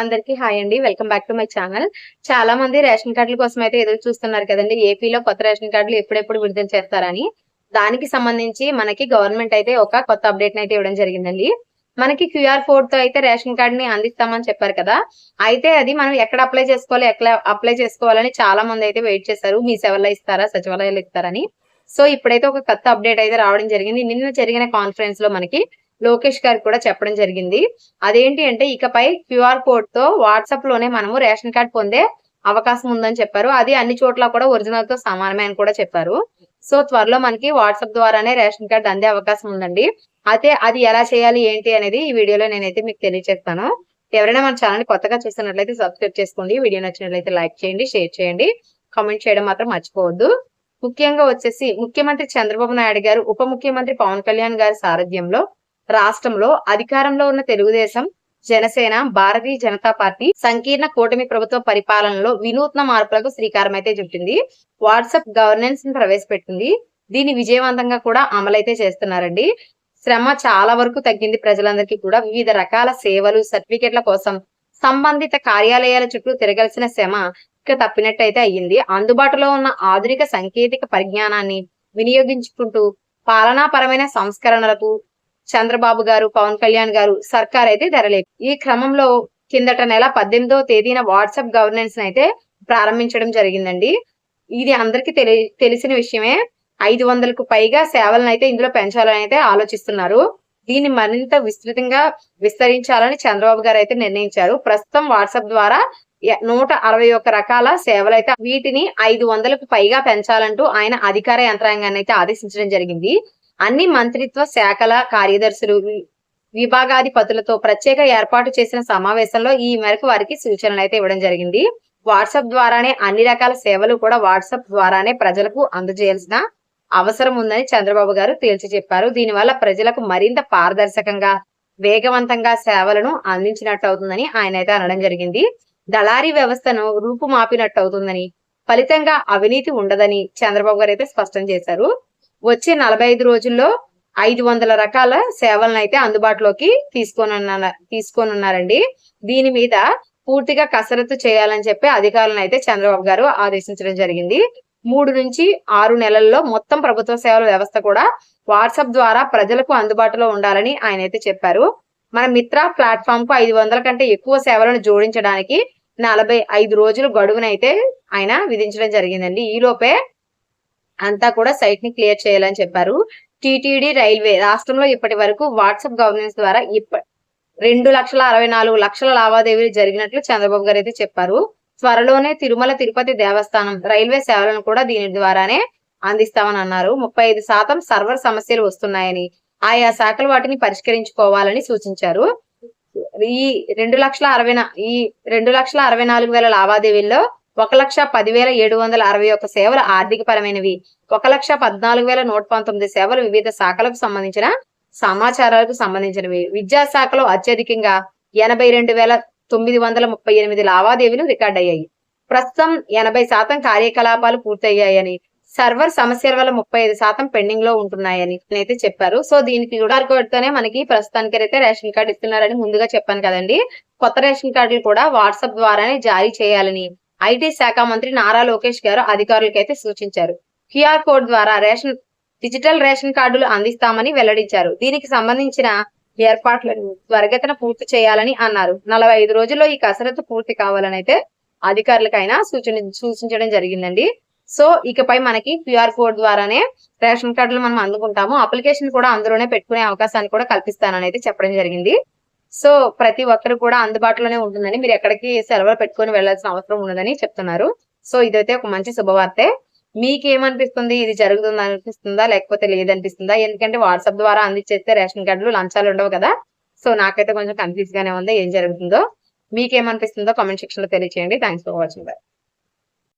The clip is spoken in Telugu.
అందరికీ హాయ్ అండి. Welcome back to my channel. చాలా మంది రేషన్ కార్డుల కోసం అయితే ఎదురు చూస్తున్నారు కదండి. ఏపీలో కొత్త రేషన్ కార్డులు ఎప్పుడెప్పుడు విడుదల చేస్తారని. దానికి సంబంధించి మనకి గవర్నమెంట్ అయితే ఒక కొత్త అప్డేట్ అయితే ఇవ్వడం జరిగిందండి. మనకి క్యూఆర్ కోడ్తో అయితే రేషన్ కార్డ్ని అందిస్తామని చెప్పారు కదా. అయితే అది మనం ఎక్కడ అప్లై చేసుకోవాలి ఎక్కడ అప్లై చేసుకోవాలని చాలా మంది అయితే వెయిట్ చేశారు. మీ సేవల్లో ఇస్తారా సచివాలయాలు ఇస్తారని. సో ఇప్పుడైతే ఒక కొత్త అప్డేట్ అయితే రావడం జరిగింది. నిన్న జరిగిన కాన్ఫరెన్స్లో మనకి లోకేష్ గారు కూడా చెప్పడం జరిగింది. అదేంటి అంటే ఇకపై క్యూఆర్ కోడ్తో వాట్సాప్లోనే మనము రేషన్ కార్డ్ పొందే అవకాశం ఉందని చెప్పారు. అది అన్ని చోట్ల కూడా ఒరిజినల్తో సమానమే అని కూడా చెప్పారు. సో త్వరలో మనకి వాట్సాప్ ద్వారానే రేషన్ కార్డ్ అందే అవకాశం ఉందండి. అయితే అది ఎలా చేయాలి ఏంటి అనేది ఈ వీడియోలో నేనైతే మీకు తెలియజేస్తాను ఎవరైనా మన ఛానల్ కొత్తగా చూస్తున్నట్లయితే సబ్స్క్రైబ్ చేసుకోండి. వీడియో నచ్చినట్లయితే లైక్ చేయండి షేర్ చేయండి. కామెంట్ చేయడం మాత్రం మర్చిపోవద్దు. ముఖ్యంగా వచ్చేసి ముఖ్యమంత్రి చంద్రబాబు నాయుడు గారు ఉప ముఖ్యమంత్రి పవన్ కళ్యాణ్ గారి సారథ్యంలో రాష్ట్రంలో అధికారంలో ఉన్న తెలుగుదేశం జనసేన భారతీయ జనతా పార్టీ సంకీర్ణ కూటమి ప్రభుత్వ పరిపాలనలో వినూత్న మార్పులకు శ్రీకారం అయితే చుట్టింది. వాట్సాప్ గవర్నెన్స్ని ప్రవేశపెట్టింది. దీన్ని విజయవంతంగా కూడా అమలైతే చేస్తున్నారండి. శ్రమ చాలా వరకు తగ్గింది ప్రజలందరికీ కూడా. వివిధ రకాల సేవలు సర్టిఫికెట్ల కోసం సంబంధిత కార్యాలయాల చుట్టూ తిరగాల్సిన శ్రమ ఇక తప్పినట్టయితే అయ్యింది. అందుబాటులో ఉన్న ఆధునిక సాంకేతిక పరిజ్ఞానాన్ని వినియోగించుకుంటూ పాలనాపరమైన సంస్కరణలకు చంద్రబాబు గారు పవన్ కళ్యాణ్ గారు సర్కార్ అయితే ధరలేదు ఈ క్రమంలో కిందట నెల పద్దెనిమిదవ తేదీన వాట్సాప్ గవర్నెన్స్ అయితే ప్రారంభించడం జరిగిందండి. ఇది అందరికి తెలి తెలిసిన విషయమే. ఐదు వందలకు పైగా సేవలను అయితే ఇందులో పెంచాలని అయితే ఆలోచిస్తున్నారు. దీన్ని మరింత విస్తృతంగా విస్తరించాలని చంద్రబాబు గారు అయితే నిర్ణయించారు. ప్రస్తుతం వాట్సాప్ ద్వారా నూట అరవై ఒక్క రకాల సేవలు అయితే వీటిని ఐదు వందలకు పైగా పెంచాలంటూ ఆయన అధికార యంత్రాంగాన్ని అయితే ఆదేశించడం జరిగింది. అన్ని మంత్రిత్వ శాఖల కార్యదర్శులు విభాగాధిపతులతో ప్రత్యేక ఏర్పాటు చేసిన సమావేశంలో ఈ మేరకు వారికి సూచనలు అయితే ఇవ్వడం జరిగింది. వాట్సాప్ ద్వారానే అన్ని రకాల సేవలు కూడా వాట్సాప్ ద్వారానే ప్రజలకు అందజేయాల్సిన అవసరం ఉందని చంద్రబాబు గారు తేల్చి చెప్పారు. దీనివల్ల ప్రజలకు మరింత పారదర్శకంగా వేగవంతంగా సేవలను అందించినట్టు అవుతుందని ఆయన అయితే అనడం జరిగింది. దళారీ వ్యవస్థను రూపుమాపినట్టు అవుతుందని ఫలితంగా అవినీతి ఉండదని చంద్రబాబు గారు అయితే స్పష్టం చేశారు. వచ్చే నలభై ఐదు రోజుల్లో ఐదు వందల రకాల సేవలను అయితే అందుబాటులోకి తీసుకొని తీసుకోనున్నారండి. దీని మీద పూర్తిగా కసరత్తు చేయాలని చెప్పి అధికారులను అయితే చంద్రబాబు గారు ఆదేశించడం జరిగింది. మూడు నుంచి ఆరు నెలల్లో మొత్తం ప్రభుత్వ సేవల వ్యవస్థ కూడా వాట్సాప్ ద్వారా ప్రజలకు అందుబాటులో ఉండాలని ఆయన అయితే చెప్పారు. మన మిత్ర ప్లాట్ఫామ్కు ఐదు వందల కంటే ఎక్కువ సేవలను జోడించడానికి నలభై ఐదు రోజులు గడువునైతే ఆయన విధించడం జరిగిందండి. ఈ లోపే అంతా కూడా సైట్ని క్లియర్ చేయాలని చెప్పారు. టిటిడి రైల్వే రాష్ట్రంలో ఇప్పటి వరకు వాట్సాప్ గవర్నెన్స్ ద్వారా ఇప్ప రెండు లక్షల అరవై నాలుగు లక్షల లావాదేవీలు జరిగినట్లు చంద్రబాబు గారు అయితే చెప్పారు. త్వరలోనే తిరుమల తిరుపతి దేవస్థానం రైల్వే సేవలను కూడా దీని ద్వారానే అందిస్తామని అన్నారు. ముప్పై ఐదు శాతం సర్వర్ సమస్యలు వస్తున్నాయని ఆయా శాఖలు వాటిని పరిష్కరించుకోవాలని సూచించారు. ఈ రెండు లక్షల అరవై ఈ రెండు లక్షల అరవై నాలుగు వేల లావాదేవీల్లో ఒక లక్ష పదివేల ఏడు వందల అరవై ఒక్క సేవలు ఆర్థిక పరమైనవి ఒక లక్ష పద్నాలుగు వేల నూట పంతొమ్మిది సేవలు వివిధ శాఖలకు సంబంధించిన సమాచారాలకు సంబంధించినవి. విద్యాశాఖలో అత్యధికంగా ఎనభై రెండు వేల తొమ్మిది వందల ముప్పై ఎనిమిది లావాదేవీలు రికార్డ్ అయ్యాయి ప్రస్తుతం ఎనభై శాతం కార్యకలాపాలు పూర్తయ్యాయని సర్వర్ సమస్యల వల్ల ముప్పై ఐదు శాతం పెండింగ్లో ఉంటున్నాయని అయితే చెప్పారు. సో దీనికి క్యూఆర్ కోడ్ తోనే మనకి ప్రస్తుతానికి అయితే రేషన్ కార్డు ఇస్తున్నారని ముందుగా చెప్పాను కదండి. కొత్త రేషన్ కార్డులు కూడా వాట్సాప్ ద్వారానే జారీ చేయాలని ఐటీ శాఖ మంత్రి నారా లోకేష్ గారు అధికారులకు అయితే సూచించారు. క్యూఆర్ కోడ్ ద్వారా రేషన్ డిజిటల్ రేషన్ కార్డులు అందిస్తామని వెల్లడించారు. దీనికి సంబంధించిన ఏర్పాట్లను త్వరగతిన పూర్తి చేయాలని అన్నారు. నలభై ఐదు రోజుల్లో ఈ కసరత్తు పూర్తి కావాలని అయితే అధికారులకైనా సూచన సూచించడం జరిగిందండి. సో ఇకపై మనకి క్యూఆర్ కోడ్ ద్వారానే రేషన్ కార్డులు మనం అందుకుంటాము. అప్లికేషన్ కూడా అందులోనే పెట్టుకునే అవకాశాన్ని కూడా కల్పిస్తానని అయితే చెప్పడం జరిగింది. సో ప్రతి ఒక్కరు కూడా అందుబాటులోనే ఉంటుందని మీరు ఎక్కడికి సెలవులు పెట్టుకుని వెళ్ళాల్సిన అవసరం ఉండదని చెప్తున్నారు. సో ఇదైతే ఒక మంచి శుభవార్తే. మీకు ఏమనిపిస్తుంది ఇది జరుగుతుంది అనిపిస్తుందా? లేకపోతే లేదనిపిస్తుందా? ఎందుకంటే వాట్సాప్ ద్వారా అందించేస్తే రేషన్ కార్డులు లంచాలు ఉండవు కదా. సో నాకైతే కొంచెం కన్ఫ్యూజ్ గానే ఉంది ఏం జరుగుతుందో. మీకేమనిపిస్తుందో కామెంట్ సెక్షన్లో తెలియచేయండి. Thanks for watching.